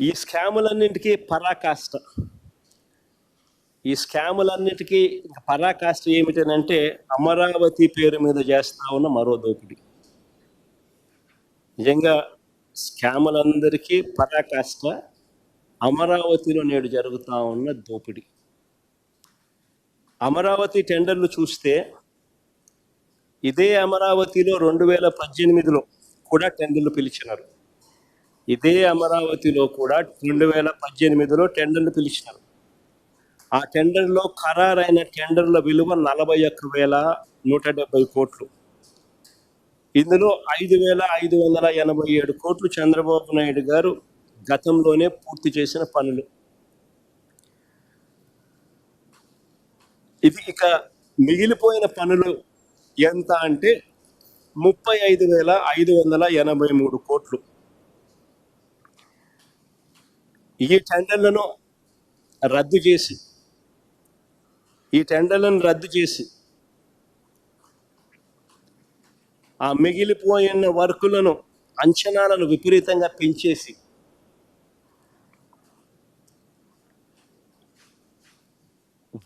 ఈ స్కాములన్నింటికీ పరాకాష్ట. ఈ స్కాములన్నిటికీ ఇంకా పరాకాష్ట ఏమిటనంటే అమరావతి పేరు మీద చేస్తా ఉన్న మరో దోపిడీ. నిజంగా స్కాములందరికీ పరాకాష్ట అమరావతిలో నేడు జరుగుతూ ఉన్న దోపిడీ. అమరావతి టెండర్లు చూస్తే ఇదే అమరావతిలో రెండు వేల పద్దెనిమిదిలో కూడా టెండర్లు పిలిచినారు. ఇదే అమరావతిలో కూడా రెండు వేల పద్దెనిమిదిలో టెండర్లు పిలిచినారు. ఆ టెండర్లో ఖరారైన టెండర్ల విలువ నలభై ఒక్క వేల నూట డెబ్బై కోట్లు. ఇందులో ఐదు వేల ఐదు వందల ఎనభై ఏడు కోట్లు చంద్రబాబు నాయుడు గారు గతంలోనే పూర్తి చేసిన పనులు. ఇది ఇక మిగిలిపోయిన పనులు ఎంత అంటే ముప్పై ఐదు వేల ఐదు వందల ఎనభై మూడు కోట్లు. ఈ టెండర్లను రద్దు చేసి ఈ టెండర్లను రద్దు చేసి ఆ మిగిలిపోయిన వర్కులను అంచనాలను విపరీతంగా పెంచేసి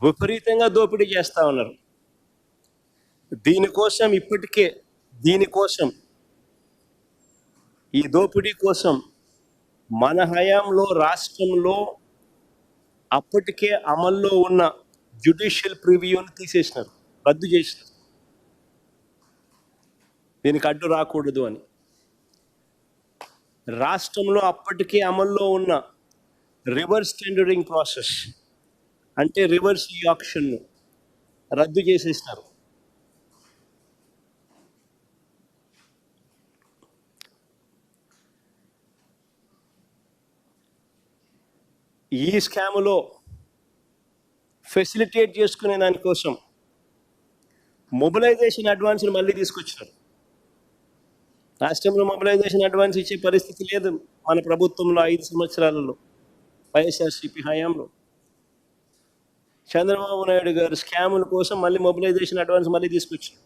విపరీతంగా దోపిడీ చేస్తూ ఉన్నారు. దీనికోసం ఇప్పటికే దీనికోసం ఈ దోపిడీ కోసం మన హయాంలో రాష్ట్రంలో అప్పటికే అమల్లో ఉన్న జ్యుడిషియల్ ప్రివ్యూని తీసేసినారు రద్దు చేసినారు. దీనికి అడ్డు రాకూడదు అని. రాష్ట్రంలో అప్పటికే అమల్లో ఉన్న రివర్స్ టెండరింగ్ ప్రాసెస్ అంటే రివర్స్ ఈ ఆప్షన్ను రద్దు చేసేసినారు. ఈ స్కాములో ఫెసిలిటేట్ చేసుకునే దానికోసం మొబిలైజేషన్ అడ్వాన్స్ మళ్ళీ తీసుకొచ్చినారు. రాష్ట్రంలో మొబిలైజేషన్ అడ్వాన్స్ ఇచ్చే పరిస్థితి లేదు మన ప్రభుత్వంలో ఐదు సంవత్సరాలలో వైఎస్ఆర్సీపీ హయాంలో. చంద్రబాబు నాయుడు గారు స్కాముల కోసం మళ్ళీ మొబిలైజేషన్ అడ్వాన్స్ మళ్ళీ తీసుకొచ్చారు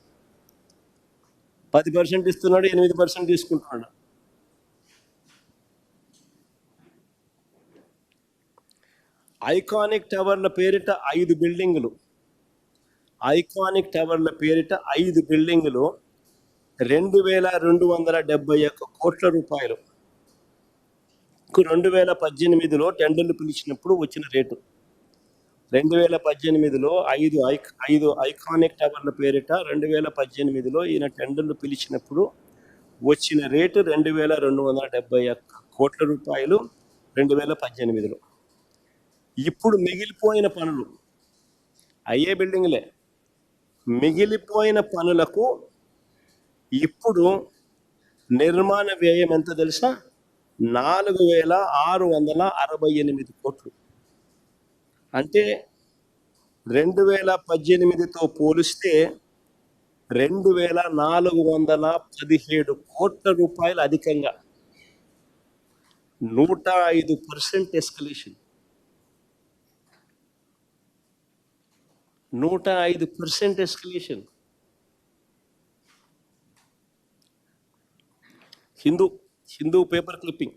పది పర్సెంట్ ఇస్తున్నాడు ఎనిమిది పర్సెంట్ తీసుకుంటున్నాడు. ఐకానిక్ టవర్ల పేరిట ఐదు బిల్డింగులు. ఐకానిక్ టవర్ల పేరిట ఐదు బిల్డింగులు రెండు వేల రెండు వందల డెబ్బై ఒక్క కోట్ల రూపాయలు. రెండు వేల పద్దెనిమిదిలో టెండర్లు పిలిచినప్పుడు వచ్చిన రేటు. రెండు వేల పద్దెనిమిదిలో ఐదు ఐక్ ఐదు ఐకానిక్ టవర్ల పేరిట రెండు వేల పద్దెనిమిదిలో ఈయన టెండర్లు పిలిచినప్పుడు వచ్చిన రేటు రెండు వేల రెండు వందల డెబ్బై ఒక్క కోట్ల రూపాయలు రెండు వేల పద్దెనిమిదిలో. ఇప్పుడు మిగిలిపోయిన పనులు. అయ్యే బిల్డింగ్లే. మిగిలిపోయిన పనులకు ఇప్పుడు నిర్మాణ వ్యయం ఎంత తెలుసా? నాలుగు వేల ఆరు వందల అరవై ఎనిమిది కోట్లు. అంటే రెండు వేల పద్దెనిమిదితో పోలిస్తే రెండు వేల నాలుగు వందల పదిహేడు కోట్ల రూపాయలు అధికంగా. నూట ఐదు పర్సెంట్ ఎస్కలేషన్. నూట ఐదు percent escalation Hindu Hindu paper clipping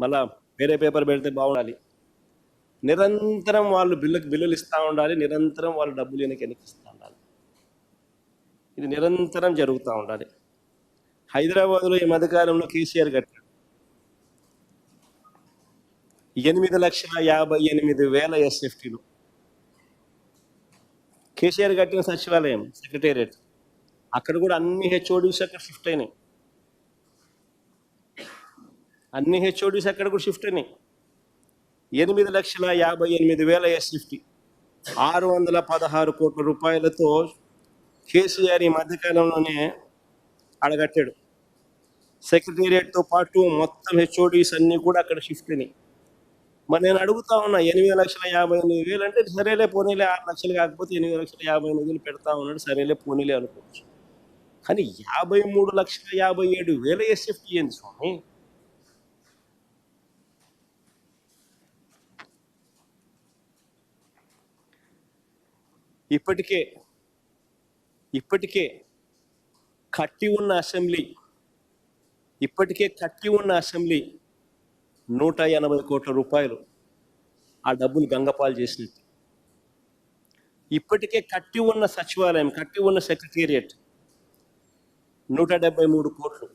మళ్ళా వేరే పేపర్ పెడితే బాగుండాలి. నిరంతరం వాళ్ళు బిల్లుకు బిల్లులు ఇస్తూ ఉండాలి నిరంతరం వాళ్ళు డబ్బులు వెనక్కి వెనక్కి ఇస్తూ ఉండాలి. ఇది నిరంతరం జరుగుతూ ఉండాలి. హైదరాబాద్లో ఈ మధ్యకాలంలో కేసీఆర్ కట్టాడు. ఎనిమిది లక్షల యాభై ఎనిమిది వేల ఎస్ఎఫ్టీలు కేసీఆర్ కట్టిన సచివాలయం సెక్రటేరియట్. అక్కడ కూడా అన్ని హెచ్ఓడీస్ అక్కడ షిఫ్ట్ అయినాయి. అన్ని హెచ్ఓడీస్ అక్కడ కూడా షిఫ్ట్ అయినాయి. ఎనిమిది లక్షల యాభై ఎనిమిది వేల ఎస్ఎఫ్టీ. ఆరు వందల పదహారు కోట్ల రూపాయలతో కేసీఆర్ ఈ మధ్యకాలంలోనే అడగట్టాడు. సెక్రటేరియట్తో పాటు మొత్తం హెచ్ఓడీస్ అన్నీ కూడా అక్కడ షిఫ్ట్ అయినాయి. మరి నేను అడుగుతా ఉన్నా ఎనిమిది లక్షల యాభై ఎనిమిది వేలు అంటే సరేలే పోనీలే ఆరు లక్షలు కాకపోతే ఎనిమిది లక్షల యాభై ఎనిమిది వేలు పెడతా ఉన్నాడు సరేలే పోనీలే అనుకోవచ్చు. కానీ యాభై మూడు లక్షల యాభై ఏడు వేల ఎస్ఎఫ్టీ ఏంది స్వామి. ఇప్పటికే ఇప్పటికే కట్టి ఉన్న అసెంబ్లీ ఇప్పటికే కట్టి ఉన్న అసెంబ్లీ నూట ఎనభై కోట్ల రూపాయలు ఆ డబ్బులు గంగపాలు చేసినట్టు. ఇప్పటికే కట్టి ఉన్న సచివాలయం కట్టి ఉన్న సెక్రటేరియట్ నూట డెబ్బై మూడు కోట్లు.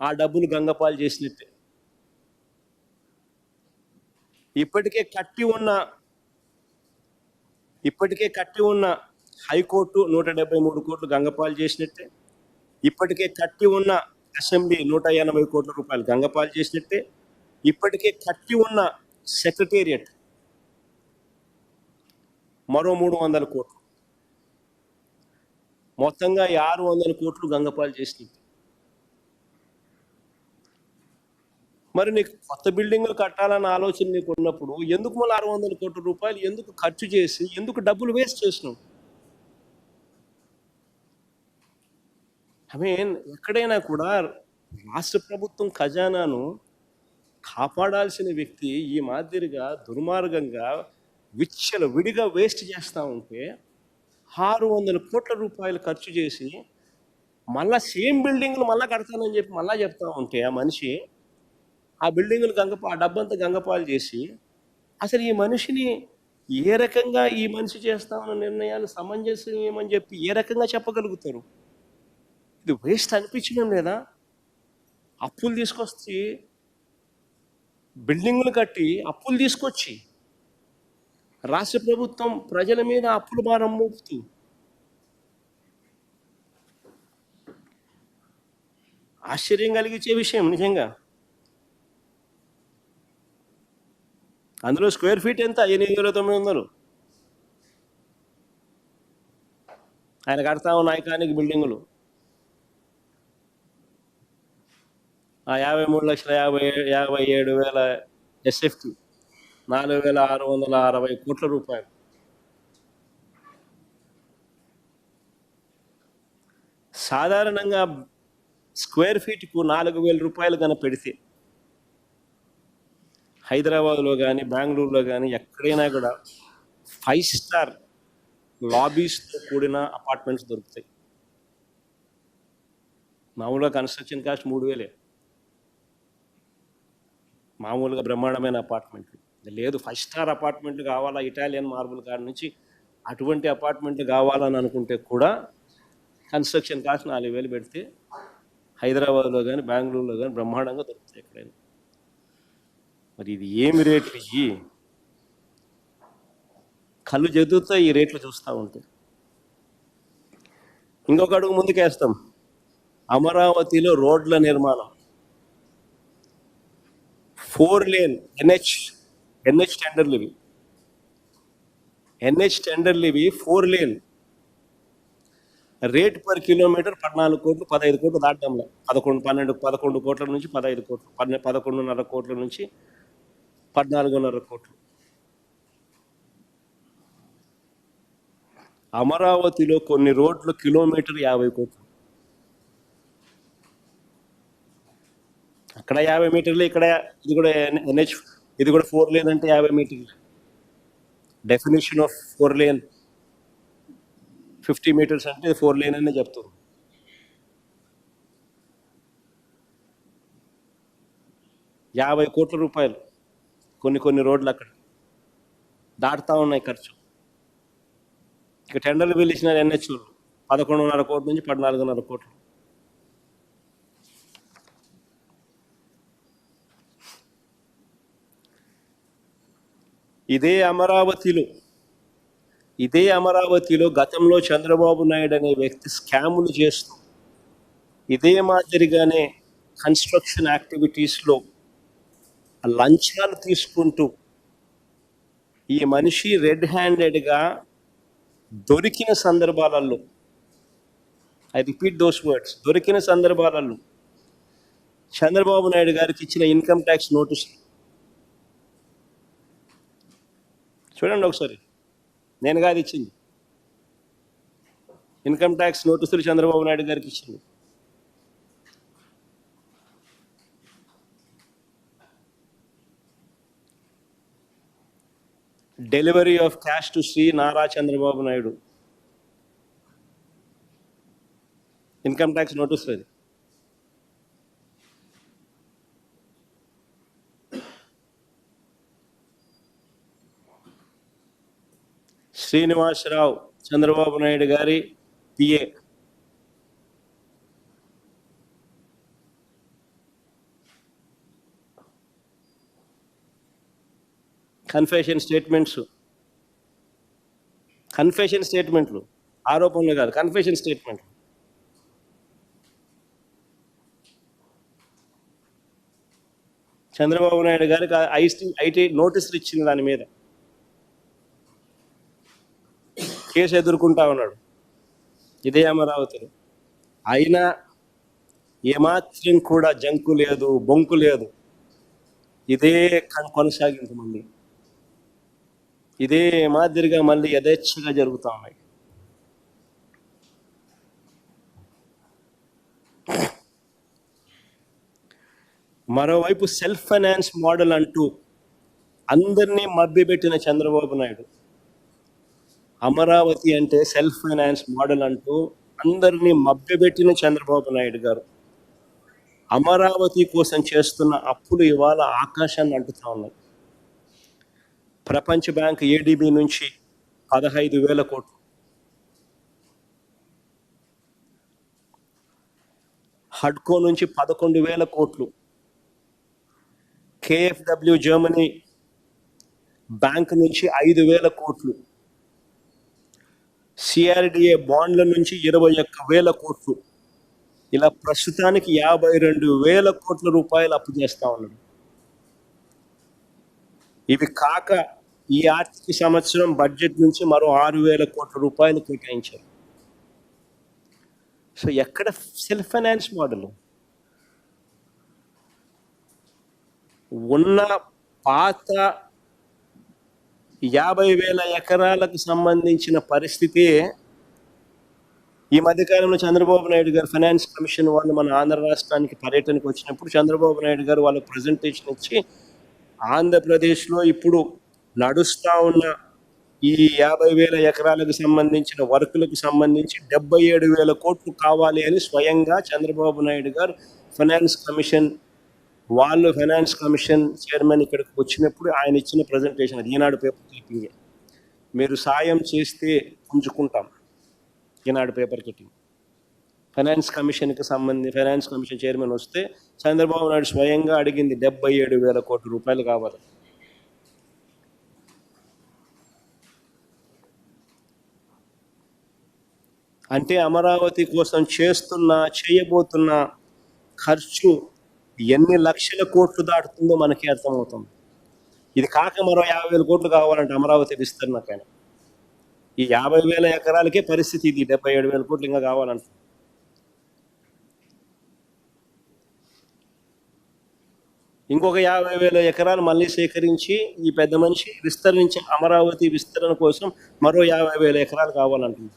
ఆ డబ్బులు గంగపాలు చేసినట్టే. ఇప్పటికే కట్టి ఉన్న ఇప్పటికే కట్టి ఉన్న హైకోర్టు నూట డెబ్బై మూడు కోట్లు గంగపాలు చేసినట్టే. ఇప్పటికే కట్టి ఉన్న అసెంబ్లీ నూట ఎనభై కోట్ల రూపాయలు గంగపాలు చేసినట్టే ఇప్పటికే కట్టి ఉన్న సెక్రటేరియట్ మరో మూడు వందల కోట్లు. మొత్తంగా ఆరు వందల కోట్లు గంగపాలు చేసినట్టు మరి నీకు కొత్త బిల్డింగ్లు కట్టాలన్న ఆలోచన నీకు ఉన్నప్పుడు ఎందుకు మళ్ళీ ఆరు వందల కోట్ల రూపాయలు ఎందుకు ఖర్చు చేసి ఎందుకు డబ్బులు వేస్ట్ చేసినావు? ఐ మీన్ ఎక్కడైనా కూడా రాష్ట్ర ప్రభుత్వం ఖజానాను కాపాడాల్సిన వ్యక్తి ఈ మాదిరిగా దుర్మార్గంగా విచ్చల విడిగా వేస్ట్ చేస్తూ ఉంటే ఆరు వందల కోట్ల రూపాయలు ఖర్చు చేసి మళ్ళా సేమ్ బిల్డింగ్లు మళ్ళీ కడతానని చెప్పి మళ్ళా చెప్తా ఉంటే ఆ మనిషి ఆ బిల్డింగ్లు గంగపా ఆ డబ్బంతా గంగపాలు చేసి అసలు ఈ మనిషిని ఏ రకంగా ఈ మనిషి చేస్తామన్న నిర్ణయాలు సమంజసమని చెప్పి ఏ రకంగా చెప్పగలుగుతారు? ఇది వేస్ట్ అనిపించడం లేదా? అప్పులు తీసుకొచ్చి బిల్డింగులు కట్టి అప్పులు తీసుకొచ్చి రాష్ట్ర ప్రభుత్వం ప్రజల మీద అప్పులు భారం మోపుతూ. ఆశ్చర్యం కలిగించే విషయం నిజంగా. అందులో స్క్వేర్ ఫీట్ ఎంత? ఎనిమిది వేల తొమ్మిది వందలు. ఆయన కడతా ఉన్న ఐకానిక్ బిల్డింగులు. ఆ యాభై మూడు లక్షల యాభై యాభై ఏడు వేల ఎస్ఎఫ్టి నాలుగు వేల ఆరు వందల అరవై కోట్ల రూపాయలు. సాధారణంగా స్క్వేర్ ఫీట్కు నాలుగు వేల రూపాయలు కనుక పెడితే హైదరాబాద్లో కానీ బెంగళూరులో కానీ ఎక్కడైనా కూడా ఫైవ్ స్టార్ లాబీస్తో కూడిన అపార్ట్మెంట్స్ దొరుకుతాయి. మామూలుగా కన్స్ట్రక్షన్ కాస్ట్ మూడు వేలే. మామూలుగా బ్రహ్మాండమైన అపార్ట్మెంట్లు. లేదు ఫైవ్ స్టార్ అపార్ట్మెంట్లు కావాలా ఇటాలియన్ మార్బుల్ కాడ నుంచి అటువంటి అపార్ట్మెంట్లు కావాలని అనుకుంటే కూడా కన్స్ట్రక్షన్ కాస్ట్ నాలుగు వేలు పెడితే హైదరాబాద్లో కానీ బెంగళూరులో కానీ బ్రహ్మాండంగా దొరుకుతాయి ఎక్కడైనా. మరి ఇది ఏమి రేట్లు ఇవి కళ్ళు జదుతో ఈ రేట్లు చూస్తూ ఉంటాయి ఇంకొక అడుగు ముందుకేస్తాం. అమరావతిలో రోడ్ల నిర్మాణం. ఫోర్ లేన్ ఎన్హెచ్ ఎన్హెచ్ టెండర్లు ఇవి. ఎన్హెచ్ టెండర్లు ఇవి four lane. Rate per kilometre పద్నాలుగు కోట్లు పదహైదు కోట్లు దాటడంలో. పదకొండు పన్నెండు పదకొండు కోట్ల నుంచి పదహైదు కోట్లు పన్నె పదకొండున్నర కోట్ల నుంచి పద్నాలుగున్నర కోట్లు. అమరావతిలో కొన్ని రోడ్లు కిలోమీటర్ యాభై కోట్లు. అక్కడ యాభై మీటర్లు ఇక్కడ ఇది కూడా ఎన్హెచ్ ఇది కూడా ఫోర్ లేన్ అంటే యాభై మీటర్లు. Definition of four lane fifty metres అంటే ఫోర్ లేన్ అనే చెప్తారు. యాభై కోట్ల రూపాయలు కొన్ని కొన్ని రోడ్లు అక్కడ. దాటుతా ఉన్నాయి ఖర్చు. ఇక టెండర్లు పిలిచిన ఎన్హెచ్లు పదకొండున్నర కోట్ల నుంచి పద్నాలుగున్నర కోట్లు. ఇదే అమరావతిలో ఇదే అమరావతిలో గతంలో చంద్రబాబు నాయుడు అనే వ్యక్తి స్కాములు చేస్తూ ఇదే మాదిరిగానే కన్స్ట్రక్షన్ యాక్టివిటీస్లో లంచాలు తీసుకుంటూ ఈ మనిషి రెడ్ హ్యాండెడ్గా దొరికిన సందర్భాలలో ఐ రిపీట్ దోస్ వర్డ్స్ దొరికిన సందర్భాలలో చంద్రబాబు నాయుడు గారికి ఇచ్చిన ఇన్కమ్ ట్యాక్స్ నోటీస్ చూడండి ఒకసారి. నేను కాదు ఇచ్చింది. ఇన్కమ్ ట్యాక్స్ నోటీసులు చంద్రబాబు నాయుడు గారికి ఇచ్చింది. Delivery of cash to Shri Nara Chandrababu Naidu. Income tax notice అది. శ్రీనివాసరావు చంద్రబాబు నాయుడు గారి పిఏ కన్ఫెషన్ స్టేట్మెంట్స్ కన్ఫెషన్ స్టేట్మెంట్లు ఆరోపణలు కాదు కన్ఫెషన్ స్టేట్మెంట్లు చంద్రబాబు నాయుడు గారికి ఐటీ ఐటీ నోటీసులు ఇచ్చింది దాని మీద. కేసు ఎదుర్కొంటా ఉన్నాడు. ఇదే అమరావతిని. అయినా ఏమాత్రం కూడా జంకు లేదు బొంకు లేదు. ఇదే కన్- కొనసాగింపు మళ్ళీ. ఇదే మాదిరిగా మళ్ళీ యథేచ్ఛగా జరుగుతూ ఉన్నాయి. మరోవైపు సెల్ఫ్ ఫైనాన్స్ మోడల్ అంటూ అందరినీ మభ్యపెట్టిన చంద్రబాబు నాయుడు. అమరావతి అంటే సెల్ఫ్ ఫైనాన్స్ మోడల్ అంటూ అందరినీ మభ్యపెట్టిన చంద్రబాబు నాయుడు గారు. అమరావతి కోసం చేస్తున్న అప్పులు ఇవాళ ఆకాశాన్ని అంటుతా ఉన్నాయి. ప్రపంచ బ్యాంక్ ఏడిబి నుంచి పదహైదు వేల కోట్లు. హడ్కో నుంచి పదకొండు వేల కోట్లు. కేఎఫ్డబ్ల్యూ జర్మనీ బ్యాంక్ నుంచి ఐదు వేల కోట్లు. సిఆర్డిఏ బాండ్ల నుంచి ఇరవై ఒక్క వేల కోట్లు. ఇలా ప్రస్తుతానికి యాభై రెండు వేల కోట్ల రూపాయలు అప్పు చేస్తా ఉన్నాడు. ఇవి కాక ఈ ఆర్థిక సంవత్సరం బడ్జెట్ నుంచి మరో ఆరు వేల కోట్ల రూపాయలు కేటాయించారు. సో ఎక్కడ సెల్ఫ్ ఫైనాన్స్ మోడల్? ఉన్న పాత యాభై వేల ఎకరాలకు సంబంధించిన పరిస్థితి. ఈ మధ్యకాలంలో చంద్రబాబు నాయుడు గారు ఫైనాన్స్ కమిషన్ వాళ్ళు మన ఆంధ్ర రాష్ట్రానికి పర్యటనకు వచ్చినప్పుడు చంద్రబాబు నాయుడు గారు వాళ్ళ ప్రజెంటేషన్ ఇచ్చి ఆంధ్రప్రదేశ్లో ఇప్పుడు నడుస్తూ ఉన్న ఈ యాభై వేల ఎకరాలకు సంబంధించిన వర్కులకు సంబంధించి డెబ్బై ఏడు వేల కోట్లు కావాలి అని స్వయంగా చంద్రబాబు నాయుడు గారు ఫైనాన్స్ కమిషన్ వాళ్ళు ఫైనాన్స్ కమిషన్ చైర్మన్ ఇక్కడికి వచ్చినప్పుడు ఆయన ఇచ్చిన ప్రజెంటేషన్ అది ఈనాడు పేపర్ క్లిప్పింగ్ మీరు సాయం చేస్తే పుంజుకుంటాం ఈనాడు పేపర్ కటింగ్ ఫైనాన్స్ కమిషన్కి సంబంధించి ఫైనాన్స్ కమిషన్ చైర్మన్ వస్తే చంద్రబాబు నాయుడు స్వయంగా అడిగింది డెబ్బై ఏడు వేల కోట్ల రూపాయలు కావాలి. అంటే అమరావతి కోసం చేస్తున్న చేయబోతున్న ఖర్చు ఎన్ని లక్షల కోట్లు దాటుతుందో మనకి అర్థమవుతుంది. ఇది కాక మరో యాభై వేల కోట్లు కావాలంటే అమరావతి విస్తరణకైనా ఈ యాభై వేల ఎకరాలకే పరిస్థితి ఇది డెబ్బై ఏడు వేల కోట్లు ఇంకా కావాలంట. ఇంకొక యాభై వేల ఎకరాలు మళ్ళీ సేకరించి ఈ పెద్ద మనిషి విస్తరించి అమరావతి విస్తరణ కోసం మరో యాభై వేల ఎకరాలు కావాలంటుంది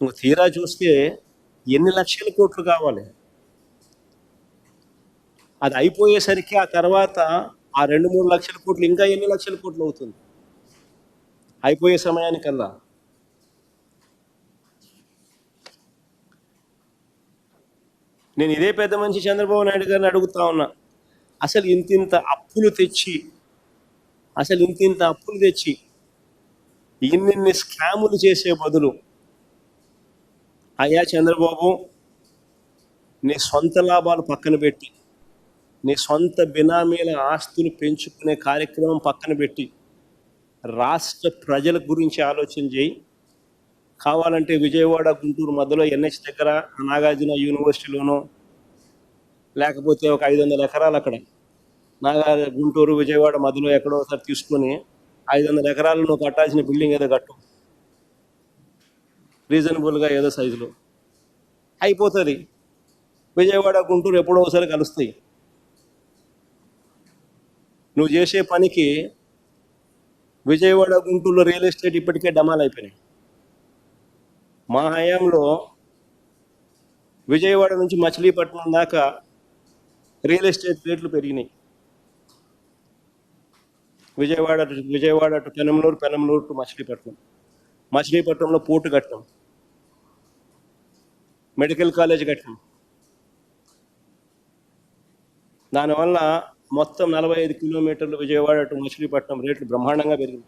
ఇంకో తీరా చూస్తే ఎన్ని లక్షల కోట్లు కావాలి? అది అయిపోయేసరికి ఆ తర్వాత ఆ రెండు మూడు లక్షల కోట్లు ఇంకా ఎన్ని లక్షల కోట్లు అవుతుంది? అయిపోయే సమయానికల్లా. నేను ఇదే పెద్ద మనిషి చంద్రబాబు నాయుడు గారిని అడుగుతా ఉన్నా అసలు ఇంతింత అప్పులు తెచ్చి అసలు ఇంతింత అప్పులు తెచ్చి ఇన్నిన్ని స్కాములు చేసే బదులు అయ్యా చంద్రబాబు నీ సొంత లాభాలు పక్కన పెట్టి నీ సొంత బినామీల ఆస్తులు పెంచుకునే కార్యక్రమం పక్కన పెట్టి రాష్ట్ర ప్రజల గురించి ఆలోచన చేయి. కావాలంటే విజయవాడ గుంటూరు మధ్యలో ఎన్హెచ్ దగ్గర నాగార్జున యూనివర్సిటీలోనో లేకపోతే ఒక ఐదు వందల ఎకరాలు అక్కడ. నాగా గుంటూరు విజయవాడ మధ్యలో ఎక్కడో ఒకసారి తీసుకొని ఐదు వందల ఎకరాలు నువ్వు కట్టాల్సిన బిల్డింగ్ ఏదో కట్టు. రీజనబుల్గా ఏదో సైజులో. అయిపోతుంది. విజయవాడ గుంటూరు ఎప్పుడో ఒకసారి కలుస్తాయి. నువ్వు చేసే పనికి విజయవాడ గుంటూరులో రియల్ ఎస్టేట్ ఇప్పటికే డమాల్ అయిపోయినాయి. మా హయాంలో విజయవాడ నుంచి మచిలీపట్నం దాకా రియల్ ఎస్టేట్ రేట్లు పెరిగినాయి. Vijayawada Vijayawada to Penamaluru Penamaluru to Machilipatnam. మచిలీపట్నంలో పోర్టు కట్టడం మెడికల్ కాలేజ్ కట్టడం దానివల్ల మొత్తం నలభై ఐదు కిలోమీటర్లు విజయవాడ టు మచిలీపట్నం రేట్లు బ్రహ్మాండంగా పెరిగింది.